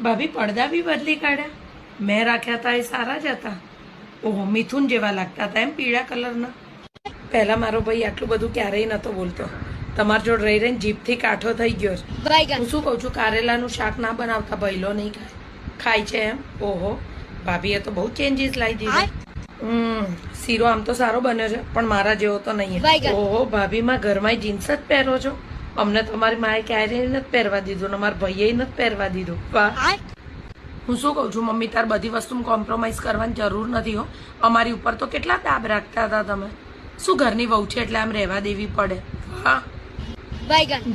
ભાભી પડદા બી બદલી કાઢ્યા? મેં રાખ્યા હતા એ સારા જ હતા. ઓહો મિથુન જેવા લાગતા હતા એમ પીળા કલરના. પહેલા મારો ભાઈ આટલું બધું ક્યારેય નતો બોલતો. તમારા જોડે રહી રહીને જીભથી કાઠો થઈ ગયો છે. હું શું કહું છું કારેલાનું શાક ના બનાવતા ભૈલો નહીં ખાય. ખાય છે એમ? ઓહો ભાભીએ તો બહુ ચેન્જીસ લાવી દીધી. હમ શીરો આમ તો સારો બન્યો છે પણ મારા જેવો તો નહીં. ઓહો ભાભીમાં ઘરમાં જીન્સ જ પહેરો છો? અમને તમારી માએ ક્યારે નથી પહેરવા દીધું ને અમારા ભાઈએ નથી પહેરવા દીધું. હું શું કહું છું મમ્મી તાર બધી વસ્તુમાં કોમ્પ્રોમાઇઝ કરવાની જરૂર નથી હો. અમારી ઉપર તો કેટલા દાબ રાખતા હતા તમે? શું ઘરની વહુ છે એટલે આમ રહેવા દેવી પડે? હા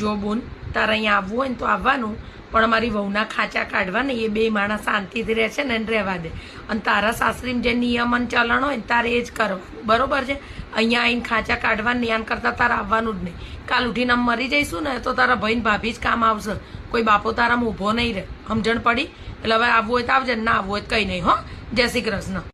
જો બોન. તારે અહીંયા આવવું હોય ને તો આવવાનું. પણ અમારી વહુના ખાંચા કાઢવા ને એ બે માણસ શાંતિથી રહે ને એને રહેવા દે. અને તારા સાસરીમાં જે નિયમ અને ચલણ હોય ને તારે એ જ કરવાનું. બરોબર છે? અહીંયા આવીને ખાંચા કાઢવા ને કરતાં તારે આવવાનું જ નહીં. કાલ ઉઠીને મરી જઈશું ને તો તારા ભાઈને ભાભી જ કામ આવશે. કોઈ બાપો તારામાં ઊભો નહીં રહે. સમજણ પડી? એટલે હવે આવવું હોય તો આવજે ના આવવું હોય તો કંઈ નહીં, હો? Jay Shri Krishna.